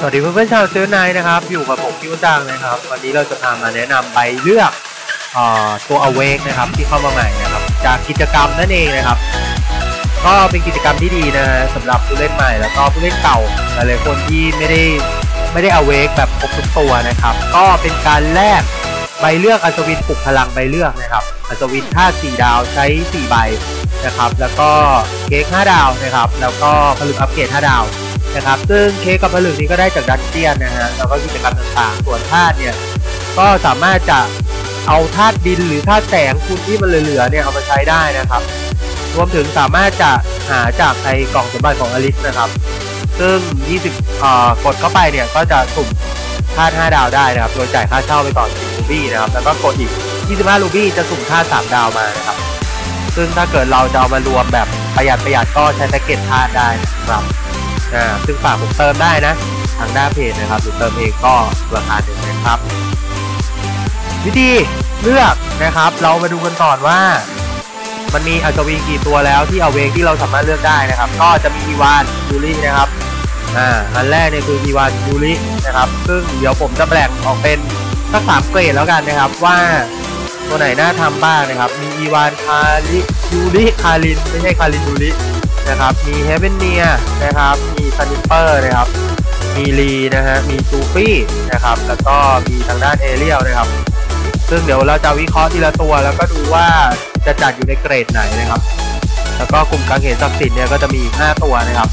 สวัสดีเพื่อนๆชาวเซอร์ไนนะครับ อยู่กับผมพี่วุจังนะครับ วันนี้เราจะพามาแนะนำไปเลือกอตัวอเวกนะครับที่เข้ามาใหม่นะครับ จากกิจกรรมนั่นเองนะครับ ก็เป็นกิจกรรมที่ดีนะสำหรับผู้เล่นใหม่แล้วก็ผู้เล่นเก่าหลายๆคนที่ไม่ได้ไม่ได้อเวกแบบครบทุกตัวนะครับ ก็เป็นการแลกใบเลือกอัศวินปลุกพลังใบเลือกนะครับอัศวินท่า4ดาวใช้4ใบนะครับ แล้วก็เค้ก5ดาวนะครับ แล้วก็ผลึกอัปเกรด5ดาว นะครับ ซึ่งเค้กกับผลึกนี้ก็ได้จากดันเจียนนะฮะแล้วก็กิจกรรมต่างๆ ส่วนธาตุเนี่ยก็สามารถจะเอาธาตุดินหรือธาตุแสงคุณที่มันเหลือๆเนี่ยเอามาใช้ได้นะครับ รวมถึงสามารถจะหาจากไอกล่องสมบัติของอลิสนะครับ ซึ่ง 20อ่อกดเข้าไปเนี่ยก็จะสุ่มธาตุ5ดาวได้นะครับ โดยจ่ายค่าเช่าไปก่อน10รูบี้นะครับ แล้วก็กดอีก 25รูบี้จะสุ่มธาตุ3ดาวมานะครับ ซึ่งถ้าเกิดเราจะเอามารวมแบบประหยัดประหยัดก็ใช้แพ็กเกจธาตุได้นะครับ อ่าซึ่งฝากผมเติมได้นะ ทางหน้าเพจนะครับหรือเติมเองก็ราคาหนึ่งนะครับ วิธีเลือกนะครับ เรามาดูกันก่อนว่า มันมีอัศวินกี่ตัวแล้วที่เอาเวงที่เราสามารถเลือกได้นะครับ ก็จะมีอีวานยูรินะครับอ่าอันแรกเนี่ยคืออีวานยูรินะครับ ซึ่งเดี๋ยวผมจะแบ่งออกเป็นสักสามเกรดแล้วกันนะครับว่าตัวไหนน่าทำบ้างนะครับ มีอีวานคาริยูริคาริน ไม่ใช่คารินยูริ นะครับ มีเฮเบนเนียนะครับ มีซันนิปเปอร์นะครับ มีลีนะฮะ มีซูฟี่นะครับ แล้วก็มีทางด้านเอเรียลนะครับ ซึ่งเดี๋ยวเราจะวิเคราะห์ทีละตัว แล้วก็ดูว่าจะจัดอยู่ในเกรดไหนนะครับ แล้วก็กลุ่มกังเขนศักดิ์สิทธิ์เนี่ยก็จะมีอีก5ตัวนะครับ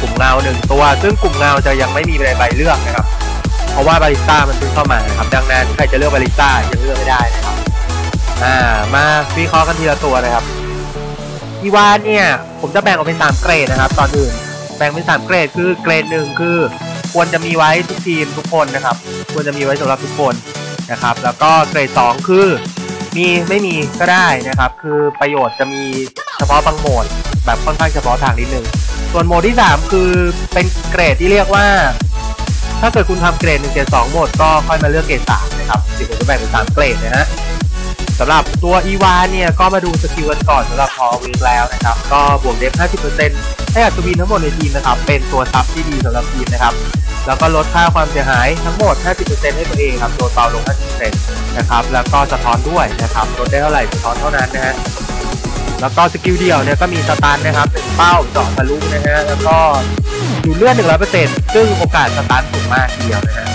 กลุ่มเงาหนึ่งตัว ซึ่งกลุ่มเงาจะยังไม่มีในใบเลือกนะครับ เพราะว่าบาริสต้ามันเพิ่งเข้ามานะครับ ดังนั้นใครจะเลือกบาริสต้ายังเลือกไม่ได้นะครับ อ่า มาวิเคราะห์กันทีละตัวนะครับ อีวาเนี่ยผมจะแบ่งออกเป็น3เกรดนะครับ ตอนอื่นแบ่งเป็น3เกรดคือเกรดหนึ่งคือ ควรจะมีไว้ทุกทีมทุกคนนะครับ ควรจะมีไว้สำหรับทุกคนนะครับ แล้วก็เกรด 2 คือมีไม่มีก็ได้นะครับ คือประโยชน์จะมีเฉพาะบางโหมด แบบค่อนข้างเฉพาะทางนิดนึงส่วนโหมดที่ 3 คือเป็นเกรดที่เรียกว่า ถ้าเกิดคุณทำเกรด1เกรด2โหมดก็ค่อยมาเลือกเกรด3นะครับที่ผมจะแบ่งเป็น3เกรดนะฮะ สำหรับตัวอีวาเนี่ยก็มาดูสกิลกันก่อนสำหรับพอวิงแล้วนะครับ ก็บวกเดฟ 50%ให้อัศวินทั้งหมดในทีมนะครับ เป็นตัวซับที่ดีสำหรับทีมนะครับ แล้วก็ลดค่าความเสียหายทั้งหมด 50%ให้ตัวเองครับ ตัวเบาลง 50%นะครับ แล้วก็สะท้อนด้วยนะครับ ลดได้เท่าไหร่สะท้อนเท่านั้นนะฮะแล้วก็สกิลเดียวเนี่ยก็มีสตันนะครับเป็นเป้าเจาะทะลุนะฮะแล้วก็ดูเลือด100%ซึ่งโอกาสสตันสูงมากทีเดียวนะฮะ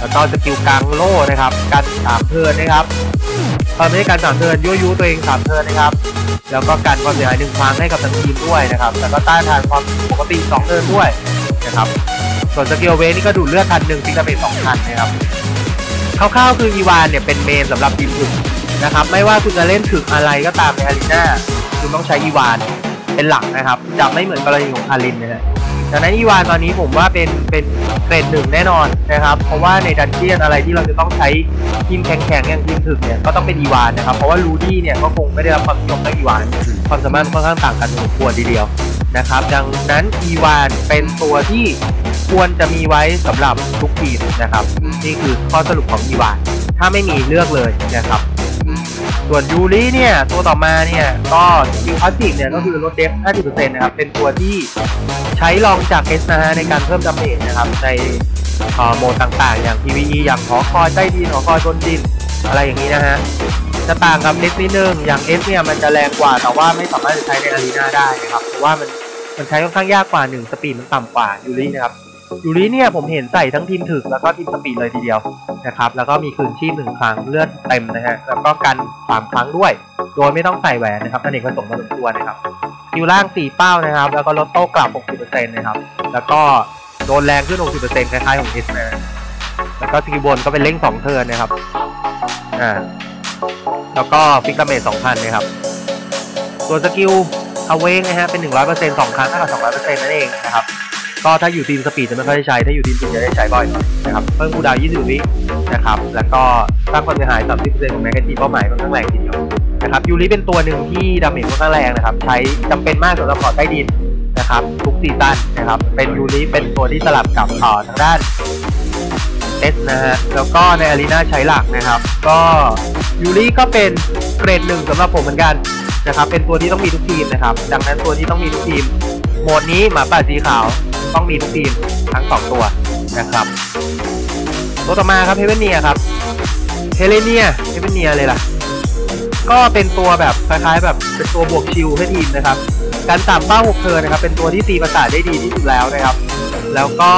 แล้วก็สกิลกลางโล่นะครับการสามเทินนะครับ ตอนนี้การสามเทิร์นยั่วยุตัวเองสามเทิร์นนะครับ แล้วก็การความเสียหายหนึ่งครั้งให้กับทั้งทีมด้วยนะครับ แล้วก็ต้านทานความปกติสองเทิร์นด้วยนะครับ ส่วนสกิลเวนี่ก็ดูดเลือดพันหนึ่งฟิกเกอร์เป็นสองพันนะครับคร่าวๆคืออีวานเนี่ยเป็นเมนสำหรับทีมถึกนะครับ ไม่ว่าคุณจะเล่นถึกอะไรก็ตามในอารีนาคุณต้องใช้อีวานเป็นหลักนะครับ จะไม่เหมือนกรณีของคารินนะฮะ ดังนั้นอีวานตอนนี้ผมว่าเป็นเป็นเกรดหนึ่งแน่นอนนะครับ เพราะว่าในดันเจียนอะไรที่เราจะต้องใช้ทีมแข็งๆอย่างทีมถึกเนี่ยก็ต้องเป็นอีวานนะครับ เพราะว่าลูดี้เนี่ยก็คงไม่ได้รับความนิยมเท่าอีวาน ความสามารถค่อนข้างต่างกันพอสมควรทีเดียวนะครับ ดังนั้นอีวานเป็นตัวที่ควรจะมีไว้สำหรับทุกทีมนะครับ นี่คือข้อสรุปของอีวาน ถ้าไม่มีเลือกเลยนะครับ ส่วนยูริเนี่ยตัวต่อมาเนี่ยก็คิวพาสซีฟเนี่ยก็คือลดเดฟ 50%นะครับ เป็นตัวที่ใช้รองจากเอสนะฮะในการเพิ่มดาเมจนะครับ ในโหมดต่างๆ อย่าง PVE อย่างหอคอยใต้ดินหอคอยบนดิน อะไรอย่างนี้นะฮะ จะต่างกับ S นิดนึงอย่าง S เนี่ยมันจะแรงกว่า แต่ว่าไม่สามารถจะใช้ในอารีนาได้นะครับเพราะว่ามันมันใช้ค่อนข้างยากกว่าหนึ่งสปีดมันต่ำกว่ายูรินะครับ ยูริเนี่ยผมเห็นใส่ทั้งทีมถึกแล้วก็ทีมสปีดเลยทีเดียวนะครับแล้วก็มีคืนชีพหนึ่งครั้งเลือดเต็มนะฮะแล้วก็กันสามครั้งด้วย โดยไม่ต้องใส่แหวนนะครับอเนกประสงค์พอสมควรนะครับคิวล่างสี่เป้านะครับ แล้วก็ลดโต้กลับ 60%นะครับแล้วก็โดนแรงขึ้น 60%คล้ายๆของเอสแมนแล้วก็สกิลบนก็เป็นเล่งสองเทิร์นนะครับอ่าแล้วก็ฟิกเกอร์เมท2,000นะครับตัวสกิลเอาเวงนะฮะเป็น 100%สองครั้งเท่ากับ200%นั่นเองนะครับ ก็ถ้าอยู่ทีมสปีดจะไม่ค่อยได้ใช้ ถ้าอยู่ทีมจริงจะได้ใช้บ่อยหน่อยนะครับ เพิ่มคูดาวน์20 วินะครับ แล้วก็สร้างความเสียหาย30%ของแมกกาซีนเป้าหมายค่อนข้างแรงทีเดียวนะครับยูริเป็นตัวหนึ่งที่ดาเมจค่อนข้างแรงนะครับ ใช้จำเป็นมากสำหรับพอใต้ดินนะครับทุกซีซั่นนะครับ เป็นยูริเป็นตัวที่สลับกับเอ่อทางด้านเอสนะฮะ แล้วก็ในอารีนาใช้หลักนะครับ ก็ยูริก็เป็นเกรดหนึ่งสำหรับผมเหมือนกันนะครับ เป็นตัวที่ต้องมีทุกทีมนะครับ ดังนั้นตัวที่ต้องมีทุกทีม โหมดนี้หมาป่าสีขาว ต้องมีทุกทีมทั้งสองตัวนะครับ ตัวต่อมาครับเฮเวเนียครับเฮเลเนียเฮเวเนียเลยล่ะ ก็เป็นตัวแบบคล้ายๆ แบบเป็นตัวบวกชิลให้ทีมนะครับการสามเป้าหกเทินะครับ เป็นตัวที่ตีประสาทได้ดีที่สุดแล้วนะครับ แล้วก็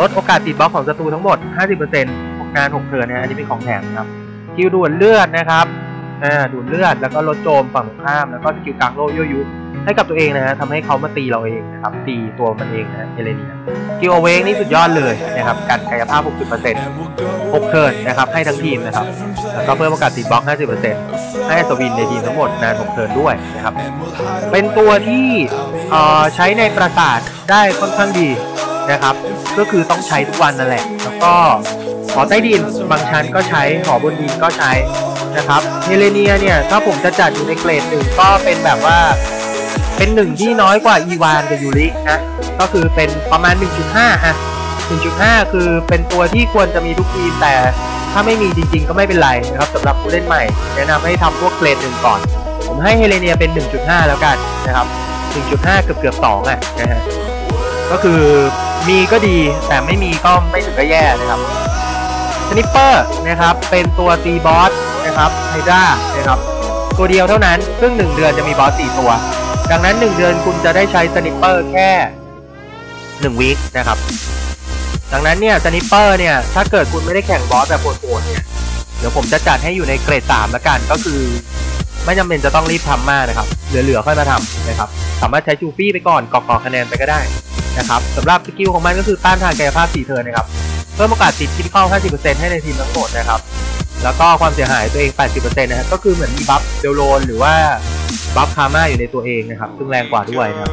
ลดโอกาสติดบล็อกของศัตรูทั้งหมด 50%นาน6เทิร์นนะอันนี้เป็นของแถมนะครับคิวด่วนเลือดนะครับ อ่าด่วนเลือด แล้วก็ลดโจมฝั่งตรงข้าม แล้วก็สกิลกลางโลยั่วยุ ให้กับตัวเองนะฮะทำให้เขามาตีเราเองนะครับตีตัวมันเองนะเอเลนีสกิลเวกนี่สุดยอดเลยนะครับการกายภาพ 60% 6เทิร์นนะครับให้ทั้งทีมนะครับแล้วก็เพิ่มโอกาสติดบล็อก 50%ให้สวินในทีมทั้งหมดนาน6เทิร์นด้วยนะครับเป็นตัวที่ใช้ในปราสาทได้ค่อนข้างดีนะครับ ก็คือต้องใช้ทุกวันนั่นแหละ แล้วก็หอใต้ดินบางชั้นก็ใช้หอบนดินก็ใช้นะครับเฮเลเนียเนี่ยถ้าผมจะจัดอยู่ในเกรดหนึ่งก็เป็นแบบว่า เป็นหนึ่งที่น้อยกว่าอีวานกับยูรินะก็คือเป็นประมาณ 1.5อะ1.5 คือเป็นตัวที่ควรจะมีทุกทีมแต่ถ้าไม่มีจริงๆ ก็ไม่เป็นไรนะครับสำหรับผู้เล่นใหม่ แนะนำให้ทำพวกเกรดหนึ่งก่อน ผมให้เฮเลเนียเป็น 1.5 แล้วกันนะครับ 1.5 เกือบเกือบ2อะนะฮะก็คือมีก็ดีแต่ไม่มีก็ไม่ถึงกับแย่นะครับสนิปเปอร์นะครับเป็นตัวตีบอสนะครับไฮดรานะครับตัวเดียวเท่านั้นซึ่ง1เดือนจะมีบอส4ตัว ดังนั้น 1 เดือนคุณจะได้ใช้สนิปเปอร์แค่ 1 วีคนะครับ ดังนั้นเนี่ยสนิปเปอร์เนี่ย ถ้าเกิดคุณไม่ได้แข่งบอสแบบโหดๆเนี่ย เดี๋ยวผมจะจัดให้อยู่ในเกรด3แล้วกัน ก็คือ ไม่จำเป็นจะต้องรีบทำมากนะครับ เหลือๆค่อยมาทำนะครับ สามารถใช้ชูฟี่ไปก่อนกอกๆคะแนนไปก็ได้นะครับสำหรับสกิลของมันก็คือต้านทานกายภาพ4เทิร์นนะครับ เพิ่มโอกาสติดคิดเข้า 50%ให้ในทีมทั้งหมดนะครับ แล้วก็ความเสียหายตัวเอง 80%นะครับ ก็คือเหมือนมีบัฟเดลโลนหรือว่า บัฟคาม่าอยู่ในตัวเองนะครับ ซึ่งแรงกว่าด้วยนะครับ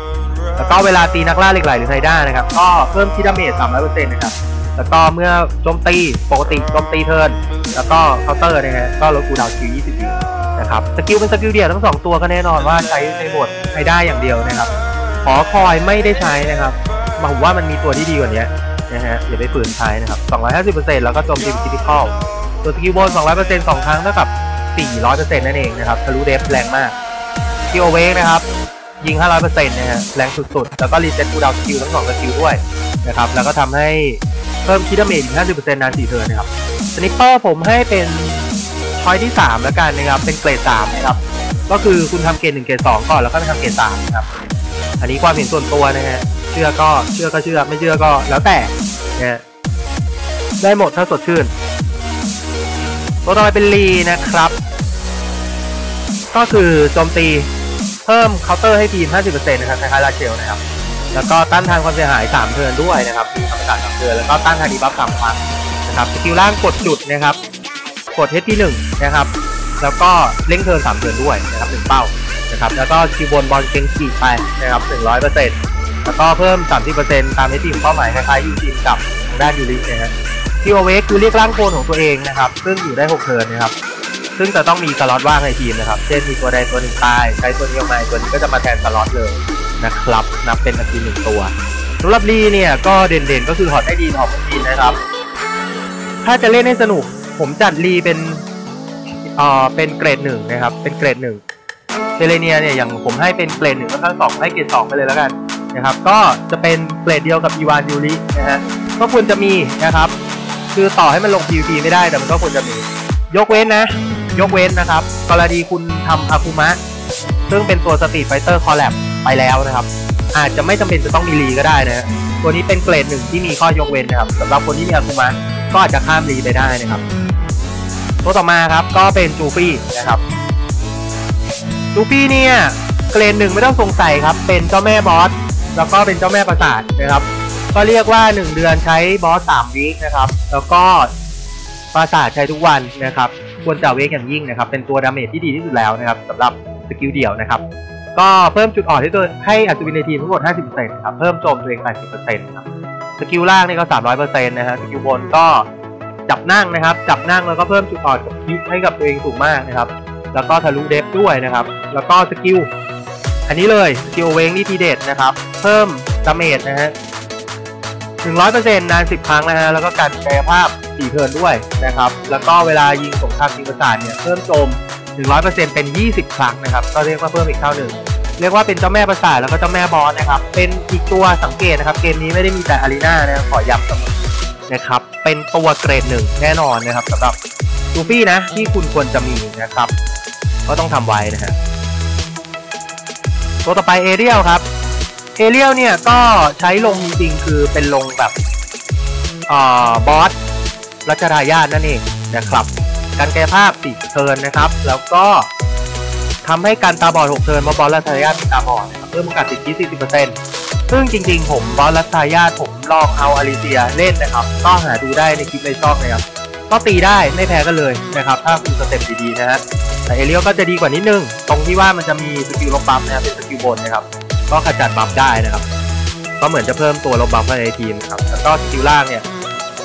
แล้วก็เวลาตีนักล่าเหล็กไหลหรือไซด้านะครับ ก็เพิ่มคิดดาเมจ300%นะครับ แล้วก็เมื่อโจมตีปกติโจมตีเทิร์น แล้วก็เคาน์เตอร์นะฮะ ก็ลดคูดาวคิว20วินะครับ สกิลเป็นสกิลเดียวทั้ง 2 ตัวก็แน่นอนว่าใช้ในบทไซด้าอย่างเดียวนะครับ ขอคอยไม่ได้ใช้นะครับผมว่ามันมีตัวที่ดีกว่านี้นะฮะอย่าไปฝืนใช้นะครับ 250%แล้วก็โจมตีคิทิคอลตัวสกิลบน200% 2ครั้งเท่ากับ400%นั่นเองนะครับทะลุเดฟแรงมาก กิลเวกนะครับ ยิง 500%นะฮะแรงสุดๆ แล้วก็รีเซ็ตคูดาวสกิลทั้ง2สกิลด้วยนะครับ แล้วก็ทำให้เพิ่มคิดดาเมจอีก 50%นาน4เทิร์นนะครับสนิปเปอร์ผมให้เป็นช้อยที่ 3 แล้วกันนะครับ เป็นเกรด3นะครับ ก็คือคุณทำเกรด1เกรด2 ก่อน แล้วก็ไปทำเกรด3นะครับ อันนี้ความเห็นส่วนตัวนะฮะ เชื่อก็เชื่อก็เชื่อ ไม่เชื่อก็แล้วแต่นะได้หมดถ้าสดชื่นตัวต่อไปเป็นลีนะครับ ก็คือโจมตี พิ่มเคาน์เตอร์ให้ทีม 50%นะครับคล้ายๆลาเชลนะครับ แล้วก็ต้านทานความเสียหาย 3เทิร์นด้วยนะครับมีคำสั่ง3เทิร์นแล้วก็ต้านทานดีบัฟ3ครั้งนะครับสกิลล่างกดจุดนะครับ กดเฮดที่1นะครับ แล้วก็เล่งเทิร์น3เทิร์นด้วยนะครับ1เป้านะครับแล้วก็คิวบนบอลเกงขีดไปนะครับ100%แล้วก็เพิ่ม30%ตามที่ทีมเป้าหมายคล้ายๆยูทีมกับด้านยูรินะฮะทีโอเวกคือเรียกร่างโคลนของตัวเองนะครับซึ่งอยู่ได้6เทิร์นนะครับ ซึ่งจะต้องมีสล็อตว่างในทีมนะครับ เช่นมีตัวใดตัวหนึ่งตาย ใช้ตัวนี้ออกมาตัวนี้ก็จะมาแทนสล็อตเลยนะครับ นับเป็นอาคีหนึ่งตัวสำหรับลีเนี่ยก็เด่นๆ ก็คือหอดได้ดีหอดไดีนะครับ ถ้าจะเล่นให้สนุก ผมจัดลีเป็นเอ่อเป็นเกรดหนึ่งนะครับ เป็นเกรดหนึ่งเซเลเนียเนี่ยอย่างผมให้เป็นเกรดหนึ่งแล้วก็สองให้เกรดสองไปเลยแล้วกันนะครับ ก็จะเป็นเกรดเดียวกับอีวานยูรินะฮะก็ควรจะมีนะครับ คือต่อให้มันลง PVP ไม่ได้แต่มันก็ควรจะมี ยกเว้นนะ ยกเว้นนะครับ กรณีคุณทำอาคุมะซึ่งเป็นตัวสตรีทไฟเตอร์คอลแลบไปแล้วนะครับ อาจจะไม่จำเป็นจะต้องมีรีก็ได้นะตัวนี้เป็นเกรดหนึ่งที่มีข้อยกเว้นนะครับสำหรับคนที่มีอาคุมะก็อาจจะข้ามรีไปได้นะครับ ตัวต่อมาครับก็เป็นจูฟี่นะครับจูฟี่เนี่ยเกรดหนึ่งไม่ต้องสงสัยครับ เป็นเจ้าแม่บอสแล้วก็เป็นเจ้าแม่ประสาทนะครับก็เรียกว่า 1 เดือนใช้บอส3วีคนะครับ แล้วก็ประสาทใช้ทุกวันนะครับ ควรจะเวกอย่างยิ่งนะครับ เป็นตัวดาเมจที่ดีที่สุดแล้วนะครับสำหรับสกิลเดี่ยวนะครับ ก็เพิ่มจุดอ่อนให้ตัวให้อัศวินในทีมทั้งหมด 50%ครับ เพิ่มโจมตัวเอง 80%ครับ สกิลล่างนี่ก็ 300%นะฮะ สกิลบนก็จับนั่งนะครับ จับนั่งแล้วก็เพิ่มจุดอ่อนกับให้กับตัวเองสูงมากนะครับ แล้วก็ทะลุเดฟด้วยนะครับ แล้วก็สกิลอันนี้เลย สกิลเวงนี่ทีเด็ดนะครับ เพิ่มดาเมจนะฮะ 100%นาน10 ครั้งนะฮะแล้วก็การกายภาพ4เทิร์นด้วยนะครับ แล้วก็เวลายิงสงครามจิงประสาทเนี่ยเพิ่มโจม 100%เป็น 20 ครั้งนะครับ ก็เรียกว่าเพิ่มอีกเท่าหนึ่งเรียกว่าเป็นเจ้าแม่ประสาทแล้วก็เจ้าแม่บอสนะครับ เป็นอีกตัวสังเกตนะครับ เกมนี้ไม่ได้มีแต่อารีนานะขอย้ำเสมอนะครับ เป็นตัวเกรดหนึ่งแน่นอนนะครับสำหรับลูฟี่นะที่คุณควรจะมีนะครับ ก็ต้องทำไว้นะฮะตัวต่อไปเอเรียลครับ เอเรียลเนี่ยก็ใช้ลงจริงๆคือเป็นลงแบบอ่อบอสรัชทายาทนั่นเองนะครับ การกายภาพติดเทิร์นนะครับ แล้วก็ทำให้การตาบอด6เทิร์นเพราบอสรัชทายาทตาบอดเพิ่มโอกาสติดที่40%ซึ่งจริงๆ ผมบอสรัชทายาทผมลองเอาอาริเซียเล่นนะครับ ก็หาดูได้ในคลิปในช่องนะครับก็ตีได้ไม่แพ้กันเลยนะครับ ถ้าคุณสเต็ปดีๆนะฮะแต่เอเรียลก็จะดีกว่านิดนึง ตรงที่ว่ามันจะมีสกิลลบบัฟนะครับเป็นสกิลบนนะครับ ก็ขจัดบัฟได้นะครับ ก็เหมือนจะเพิ่มตัวลบบัฟภายในทีมนะครับ แล้วก็สกิลล่างเนี่ย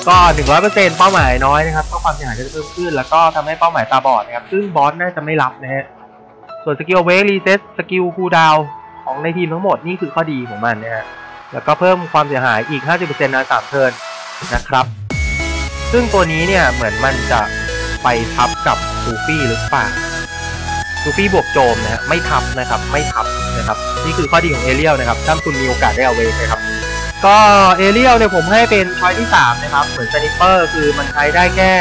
ก็100%เปเป้าหมายน้อยนะครับ ก็ความเสียหายก็จะเพิ่มขึ้น แล้วก็ทำให้เป้าหมายตาบอดนะครับ ซึ่งบอสน่าจะไม่รับนะฮะ ส่วนสกิลเวกรีเซ็ตสกิลคูลดาวของในทีมทั้งหมดนี่คือข้อดีของมันนะฮะ แล้วก็เพิ่มความเสียหายอีก 50%ในสามเทิร์นนะครับ ซึ่งตัวนี้เนี่ยเหมือนมันจะไปทับกับซูฟี่หรือเปล่า ซูฟี่บวกโจมนะฮะไม่ทับนะครับไม่ทับนะครับนี่คือข้อดีของเอเรียลนะครับถ้าคุณมีโอกาสได้เอาเวกนะครับก็เอเรียลเนี่ยผมให้เป็นช้อยที่3นะครับเหมือนสนิปเปอร์คือมันใช้ได้แค่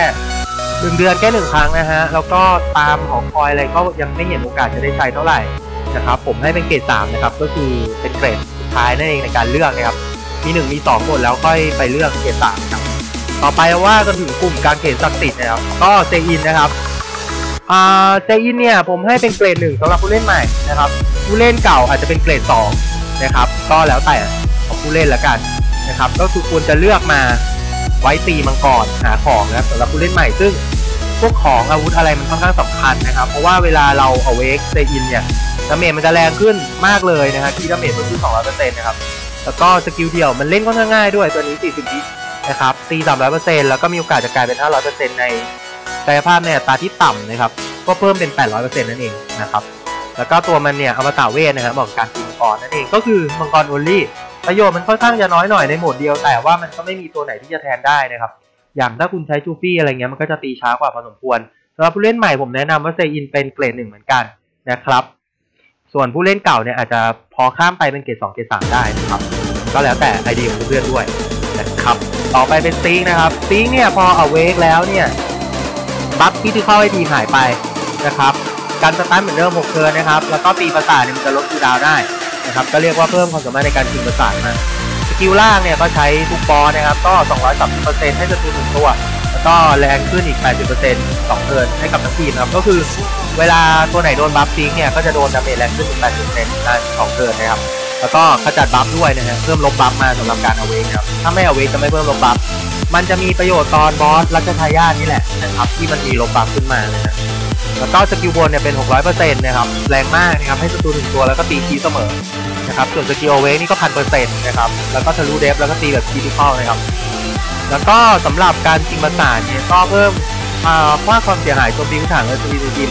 หนึ่งเดือนแค่หนึ่งครั้งนะฮะแล้วก็ตามของคอยอะไรก็ยังไม่เห็นโอกาสจะได้ใช้เท่าไหร่นะครับผมให้เป็นเกรด3นะครับก็คือเป็นเกรดสุดท้ายนั่นเองในการเลือกนะครับมี 1 มี 2 หมดแล้วค่อยไปเลือกเกรด3ครับต่อไปว่ากันถึงกลุ่มการเกรดศักดิ์สิทธิ์นะครับก็เซอินนะครับ อ่าเซอินเนี่ยผมให้เป็นเกรดหนึ่งสำหรับผู้เล่นใหม่นะครับ ผู้เล่นเก่าอาจจะเป็นเกรด2นะครับ ก็แล้วแต่ของผู้เล่นละกันนะครับ ก็คือควรจะเลือกมาไว้ตีมังกรหาของนะครับสำหรับผู้เล่นใหม่ซึ่งพวกของอาวุธอะไรมันค่อนข้างสำคัญนะครับ เพราะว่าเวลาเราเอาเวกเซอินเนี่ยดาเมจมันจะแรงขึ้นมากเลยนะครับที่ดาเมจมันขึ้น200%นะครับแล้วก็สกิลเดียวมันเล่นค่อนข้างง่ายด้วยตัวนี้ 40วินะครับตี300%แล้วก็มีโอกาสจะกลายเป็น 500%ใน กายภาพในอัตราที่ต่ำนะครับ ก็เพิ่มเป็น 800%นั่นเองนะครับ แล้วก็ตัวมันเนี่ยอมตะเวทนะครับบอกการตีมังกรนั่นเอง ก็คือมังกรโอลี่ประโยชน์มันค่อนข้างจะน้อยหน่อยในโหมดเดียว แต่ว่ามันก็ไม่มีตัวไหนที่จะแทนได้นะครับ อย่างถ้าคุณใช้จูฟี่อะไรเงี้ยมันก็จะตีช้ากว่าพอสมควรสำหรับผู้เล่นใหม่ผมแนะนำว่าเซอินเป็นเกรดหนึ่งเหมือนกันนะครับ ส่วนผู้เล่นเก่าเนี่ยอาจจะพอข้ามไปเป็นเกรดสองเกรดสามได้นะครับ ก็แล้วแต่ไอเดียของเพื่อนด้วยนะครับ ต่อไปเป็นซิงนะครับซิงเนี่ยพอเอาเวกแล้วเนี่ย บัฟที่ที่เข้าให้ทีหายไปนะครับการสตาร์ทเหมือนเดิม6เทิร์นนะครับ แล้วก็ตีประสาทเนี่ยมันจะลดคูดาวได้นะครับ ก็เรียกว่าเพิ่มความสามารถในการชิงประสาทมาสกิลล่างเนี่ยก็ใช้ทุกบอลนะครับ ก็ 230%ให้ศัตรูหนึ่งตัว แล้วก็แรงขึ้นอีก 80%สองเทิร์นให้กับทั้งทีมนะครับ ก็คือเวลาตัวไหนโดนบัฟซิงเนี่ย ก็จะโดนดาเมจแรงขึ้นอีก80%ในสองเทิร์นนะครับ แล้วก็ขจัดบัฟด้วยนะฮะ เพิ่มลบบัฟมาสำหรับการเอาเวกครับ ถ้าไม่เอาเวกจะไม่เพิ่มลบบัฟ มันจะมีประโยชน์ตอนบอสรัชทายาทนี่แหละนะครับที่มันมีลบบัฟขึ้นมานะฮะแล้วก็สกิลบนเนี่ยเป็น 600%นะครับแรงมากนะครับให้ศัตรูหนึ่งตัวแล้วก็ตีคีเสมอนะครับส่วนสกิลเวกนี่ก็พันเปอร์เซ็นต์นะครับแล้วก็ทะลุเดฟแล้วก็ตีแบบคีทิคอลนะครับแล้วก็สำหรับการชิงประสานเนี่ยก็เพิ่มค่าความเสียหายโจมตีพื้นฐานและสปีดทีม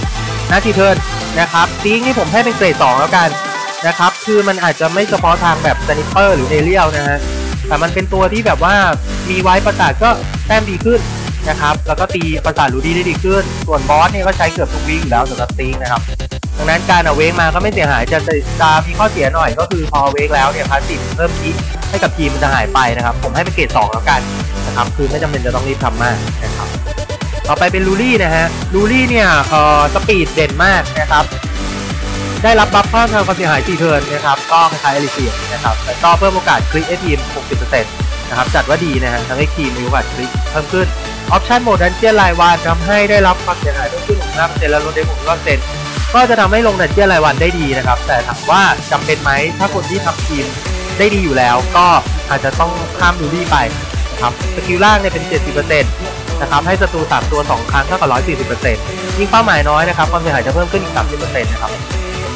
60%นาทีเทิร์นนะครับซีงนี่ผมให้เป็นเกรด2แล้วกันนะครับคือมันอาจจะไม่เฉพาะทางแบบสนิปเปอร์หรือเอเรียลนะฮะ แต่มันเป็นตัวที่แบบว่ามีไว้ประสาทก็แต้มดีขึ้นนะครับ แล้วก็ตีประสาทรูดี้ได้ดีขึ้น ส่วนบอสเนี่ยก็ใช้เกือบทุกวิ่งอยู่แล้วสำหรับซีงนะครับ ดังนั้นการเอาเวกมาก็ไม่เสียหายจะจะมีข้อเสียหน่อยก็คือพอเวกแล้วเนี่ยพาสซีฟเพิ่มคิดให้กับทีมมันจะหายไปนะครับ ผมให้เป็นเกรด2แล้วกันนะครับ คือไม่จำเป็นจะต้องรีบทำมากนะครับ ต่อไปเป็นลูลี่นะฮะ ลูลี่เนี่ยเอ่อสปีดเด่นมากนะครับ ได้รับบัฟเพิ่มทางความเสียหาย4เทิร์นนะครับก็คล้ายๆเอลิเซียนะครับแล้วก็เพิ่มโอกาสคลิกให้ทีม60%นะครับจัดว่าดีนะฮะทั้งให้ทีมมีโอกาสคลิกเพิ่มขึ้นออปชันโหมดดันเจียนรายวันทำให้ได้รับความเสียหายเพิ่มขึ้น65%และลดได้65%ก็จะทำให้ลงดันเจียนรายวันได้ดีนะครับแต่ถามว่าจำเป็นไหมถ้าคนที่ทำทีมได้ดีอยู่แล้ว ก็อาจจะต้องข้ามดูดี้ไปนะครับสกิลล่างเนี่ยเป็น 70%นะครับให้ศัตรู3ตัว 2 ครั้งเท่ากับ 140%ยิ่งเป้าหมายน้อยนะครับความเสียหายจะเพิ่มขึ้นอีก 30%นะครับ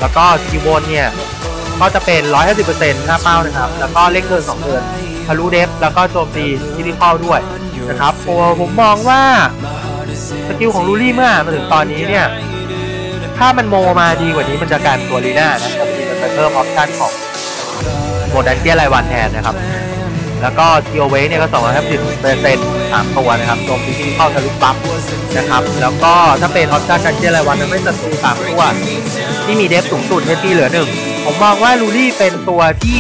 แล้วก็สกิลบนเนี่ย ก็จะเป็น 150%หน้าเป้านะครับ แล้วก็เล่นเทิร์น2เดือนทะลุเดฟแล้วก็โจมตีที่ที่เข้าด้วยนะครับตัวผมมองว่าสกิลของลูรี่เมื่อมาถึงตอนนี้เนี่ย ถ้ามันโมมาดีกว่านี้มันจะกลายเป็นตัวลีน่านะแต่ทีมันไปเพิ่มออปชั่นของโมดันเกียรายวันแทนนะครับ แล้วก็ทีโอเวเนี่ยก็250เปอร์เซ็นต์สามตัวนะครับรวมถึงเข้าทะลุปั๊บนะครับ แล้วก็ถ้าเป็นออสการ์ชันเจอร์ไรวันนั้นไม่ศัตรูสามตัว ที่มีเดฟสูงสุดเฮที่เหลือหนึ่งผมมองว่าลูรี่เป็นตัวที่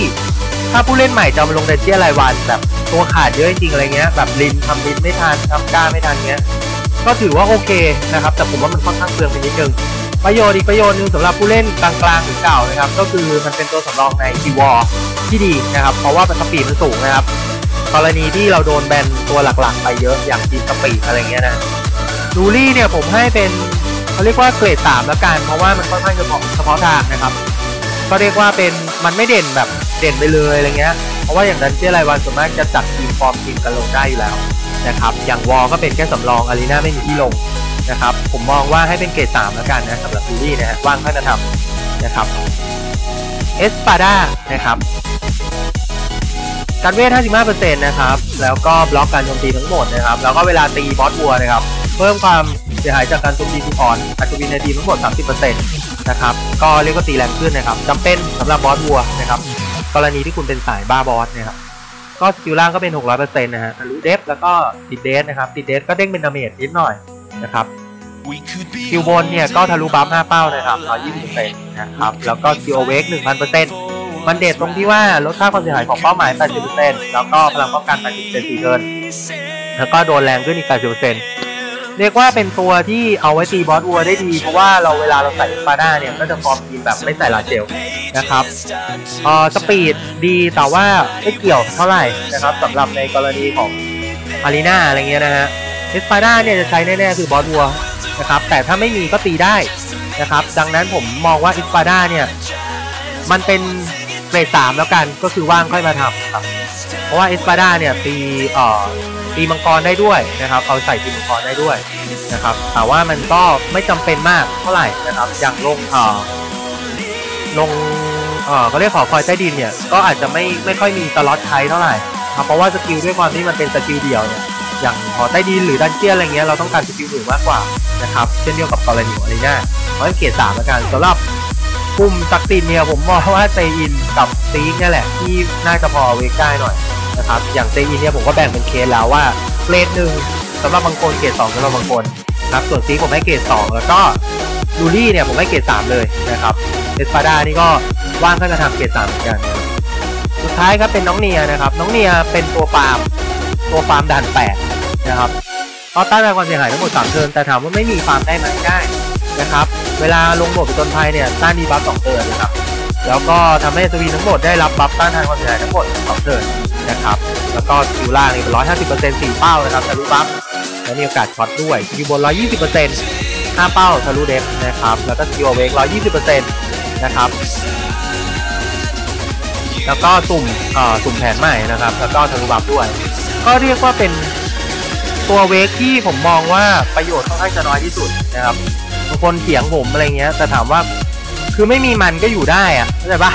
ถ้าผู้เล่นใหม่จะมาลงเดนเจียรายวันแบบตัวขาดเยอะจริงอะไรเงี้ยแบบลินทำลินไม่ทันทำก้าไม่ทันเงี้ยก็ถือว่าโอเคนะครับ แต่ผมว่ามันค่อนข้างเปลืองไปนิดนึง ประโยชน์อีกประโยชน์หนึ่งสำหรับผู้เล่นกลางๆหรือเก่านะครับ ก็คือมันเป็นตัวสำรองในคีวอร์ที่ดีนะครับ เพราะว่าสปีดมันสูงนะครับ กรณีที่เราโดนแบนตัวหลักๆ ไปเยอะอย่างทีสปีดอะไรเงี้ยนะลูรี่เนี่ยผมให้เป็นเขาเรียกว่าเกรดสามแล้วกัน เพราะว่ามันค่อนข้างเฉพาะเฉพาะทางนะครับ ก็เรียกว่าเป็นมันไม่เด่นแบบเด่นไปเลยอะไรเงี้ยเพราะว่าอย่างดันเจี้ยรายวันส่วนมากจะจัดทีมฟอร์มทีมกันลงได้อยู่แล้วนะครับอย่างวอลก็เป็นแค่สำรองอารีนาไม่มีที่ลง นะครับ ผมมองว่าให้เป็นเกรดสามแล้วกันนะสำหรับลูรี่นะฮะว่างค่อยจะทำนะครับเอสปาด้านะครับการเวท 55%นะครับ แล้วก็บล็อกการโจมตีทั้งหมดนะครับ แล้วก็เวลาตีบอสวัวนะครับ เพิ่มความเสียหายจากการโจมตีทุกอ่อนอัตราวินในทีทั้งหมด 30%นะครับ ก็เรียกว่าตีแรงขึ้นนะครับจำเป็นสำหรับบอสวัวนะครับ กรณีที่คุณเป็นสายบ้าบอสนะครับ ก็สกิลล่างก็เป็น 600%นะฮะทะลุเดฟแล้วก็ติดเดฟนะครับ ติดเดฟก็เด้งเป็นดาเมจนิดหน่อย นะครับคิวบนเนี่ยก็ทะลุบัฟ5เป้านะครับ120%นะครับ แล้วก็คิวเวก1,000%มันเด็ดตรงที่ว่าลดค่าความเสียหายของเป้าหมาย 80%แล้วก็พลังป้องกัน 80%สี่เกิน แล้วก็โดนแรงขึ้นอีก 80%เรียกว่าเป็นตัวที่เอาไว้ตีบอสวัวได้ดี เพราะว่าเราเวลาเราใส่ฟาด้าเนี่ย ก็จะฟอร์มทีมแบบไม่ใส่ลาเจลนะครับเอ่อสปีดดีแต่ว่าไม่เกี่ยวเท่าไหร่นะครับสำหรับในกรณีของอารีนาอะไรเงี้ยนะฮะ เอสปาด้าเนี่ยจะใช้แน่ๆคือบอสวัวนะครับแต่ถ้าไม่มีก็ตีได้นะครับดังนั้นผมมองว่าเอสปาด้าเนี่ยมันเป็นเกรดสามแล้วกันก็คือว่างค่อยมาทำครับเพราะว่าเอสปาด้าเนี่ยตีเอ่อตีมังกรได้ด้วยนะครับเอาใส่ตีมังกรได้ด้วยนะครับแต่ว่ามันก็ไม่จำเป็นมากเท่าไหร่นะครับอย่างลงเอ่อลงเอ่อเขาเรียกขอคอยใต้ดินเนี่ยก็อาจจะไม่ไม่ค่อยมีสล็อตใช้เท่าไหร่ครับเพราะว่าสกิลด้วยความที่มันเป็นสกิลเดียวเนี่ย อย่างหอใต้ดินหรือดันเจี้ยนอะไรเงี้ยเราต้องการสกิลอื่นมากกว่านะครับเช่นเดียวกับกรณีของอารีนาเพราะฉะนั้นเกรดสามแล้วกันสำหรับกลุ่มศักดิ์สิทธิ์เนี่ยผมมองว่าเซอินกับซีกนี่แหละที่น่าจะพอเวกได้หน่อยนะครับอย่างเซอินเนี่ยผมก็แบ่งเป็นเคสแล้วว่าเกรดหนึ่งสำหรับบางคนเกรดสองสำหรับบางคนนะครับส่วนซีกผมให้เกรดสองแล้วก็ลูรี่เนี่ยผมให้เกรดสามเลยนะครับเอสปาดานี่ก็ว่างขึ้นมาทำเกรดสามเหมือนกัน สุดท้ายครับเป็นน้องเนียนะครับน้องเนียเป็นตัวฟาร์ม ตัวฟาร์มด่านแปดนะครับเขาต้านทานความเสียหายทั้งหมดสามเทิร์นแต่ถามว่าไม่มีฟาร์มได้ไหมได้นะครับ เวลาลงหมดเป็นต้นภัยเนี่ยต้านดีบัฟสองเทิร์นนะครับแล้วก็ทำให้สวีทั้งหมดได้รับบัฟต้านทานความเสียหายทั้งหมดสองเทิร์นนะครับแล้วก็คิวล่างนี่เป็นร้อยห้าสิบเปอร์เซ็นต์สี่เป้านะครับทะลุบัฟแล้วมีโอกาสช็อตด้วยคิวบนร้อยยี่สิบเปอร์เซ็นต์ห้าเป้าทะลุเดฟนะครับแล้วก็คิวเวกร้อยยี่สิบเปอร์เซ็นต์นะครับแล้วก็สุ่มเอ่อสุ่มแผนใหม่นะครับ แล้วก็ทะลุบัฟด้วย ก็เรียกว่าเป็นตัวเวกที่ผมมองว่าประโยชน์ค่อนข้างจะน้อยที่สุดนะครับบางคนเถียงผมอะไรเงี้ย แต่ถามว่าคือไม่มีมันก็อยู่ได้อะเข้าใจปะ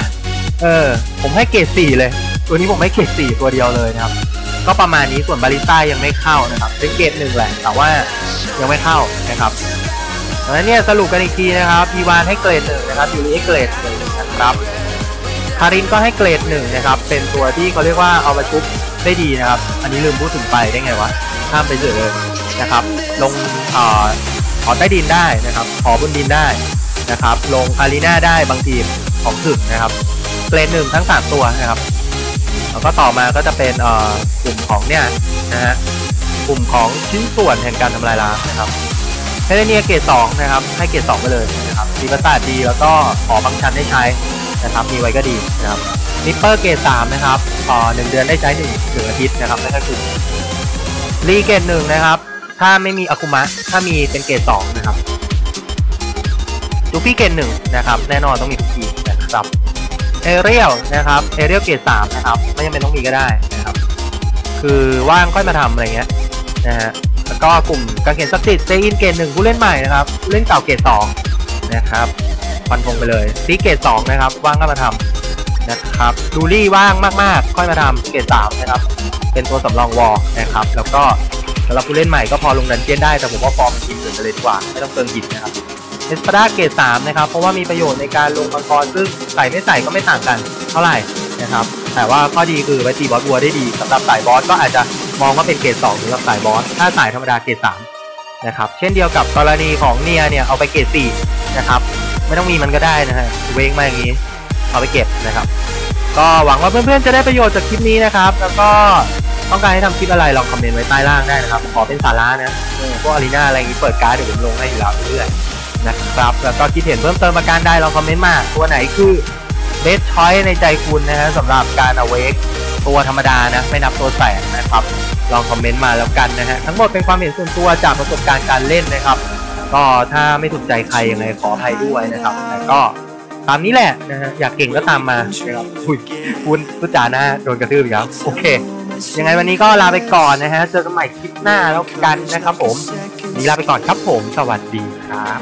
เออ ผมให้เกรดสี่เลย ตัวนี้ผมให้เกรดสี่ตัวเดียวเลยนะครับ ก็ประมาณนี้ส่วนบาริสต้ายังไม่เข้านะครับ เป็นเกรดหนึ่งแหละ แต่ว่ายังไม่เข้านะครับดังนั้นเนี่ยสรุปกันอีกทีนะครับอีวานให้เกรดหนึ่งนะครับยูริให้เกรดหนึ่งนะครับคารินก็ให้เกรดหนึ่งนะครับ เป็นตัวที่เขาเรียกว่าเอามาชุบ ได้ดีนะครับ อันนี้ลืมพูดถึงไปได้ไงวะข้ามไปเฉยเลยนะครับ ลงเอ่อขอใต้ดินได้นะครับ ขอบนดินได้นะครับ ลงอารีนาได้บางทีมของถึกนะครับเกรดหนึ่งทั้ง 3 ตัวนะครับ แล้วก็ต่อมาก็จะเป็นอ่อกลุ่มของเนี่ยนะฮะกลุ่มของชิ้นส่วนแห่งการทำลายล้างนะครับเฮเลเนียเกรดสองนะครับ ให้เกรดสองไปเลยนะครับดีประสาทดีแล้วก็ขอฟังชันได้ใช้ นะครับมีไว้ก็ดีนะครับนิปเปอร์เกรดสามนะครับต่อหนึ่งเดือนได้ใช้หนึ่งหนึ่งอาทิตย์นะครับไม่ค่อยคุ้มรีเกรดหนึ่งนะครับ ถ้าไม่มีอากุมะถ้ามีเป็นเกรดสองนะครับลูฟี่เกรดหนึ่งนะครับ แน่นอนต้องมีทุกทีนะครับเอเรียลนะครับเอเรียลเกรดสามนะครับ ไม่จำเป็นต้องมีก็ได้นะครับ คือว่างค่อยมาทำอะไรเงี้ยนะฮะแล้วก็กลุ่มการเขียนสักดิ์สิทธิ์เซอินเกรดหนึ่งผู้เล่นใหม่นะครับผู้เล่นเก่าเกรดสองนะครับ ฟันธงไปเลยซีเกรดสองนะครับ ว่างก็มาทำนะครับดูรี่ว่างมากๆ ค่อยมาทำเกรดสามนะครับ เป็นตัวสำรองวอลนะครับ แล้วก็สำหรับผู้เล่นใหม่ก็พอลงดันเจียนได้แต่ผมว่าฟอร์มทีมอื่นไปเลยดีกว่า ไม่ต้องเติมหินนะครับเอสปาดาเกรดสามนะครับ เพราะว่ามีประโยชน์ในการลงมังกรซึ่งใส่ไม่ใส่ก็ไม่ต่างกันเท่าไหร่นะครับแต่ว่าข้อดีคือไปตีบอสวัวได้ดีสำหรับสายบอสก็อาจจะมองว่าเป็นเกรดสองสำหรับสายบอสถ้าสายธรรมดาเกรดสามนะครับเช่นเดียวกับกรณีของเนียเนี่ยเอาไปเกรดสี่นะครับ ไม่ต้องมีมันก็ได้นะฮะเวงมาอย่างนี้ เอาไปเก็บนะครับ ก็หวังว่าเพื่อนๆจะได้ประโยชน์จากคลิปนี้นะครับ แล้วก็ต้องการให้ทำคลิปอะไรลองคอมเมนต์ไว้ใต้ล่างได้นะครับ ขอเป็นสาระนะเออพวกอารีนาอะไรอย่างนี้เปิดการ์ดเดี๋ยวผมลงให้อยู่แล้วเรื่อยๆนะครับ แล้วก็คิดเห็นเพิ่มเติมประการใดลองคอมเมนต์มาตัวไหนคือเบสชอยในใจคุณนะฮะสำหรับการเอาเวกตัวธรรมดานะไม่นับตัวแสงนะครับ ลองคอมเมนต์มาแล้วกันนะฮะทั้งหมดเป็นความเห็นส่วนตัวจากประสบการณ์การเล่นนะครับ ก็ถ้าไม่ถูกใจใครยังไงขออภัยด้วยนะครับแต่ก็ตามนี้แหละนะฮะอยากเก่งก็ตามมานะครับคุยคุณพุจาหน้าโดนกระทืบอีกแล้วโอเค ยังไงวันนี้ก็ลาไปก่อนนะฮะเจอกันใหม่คลิปหน้าแล้วกันนะครับผมนี่ลาไปก่อนครับผมสวัสดีครับ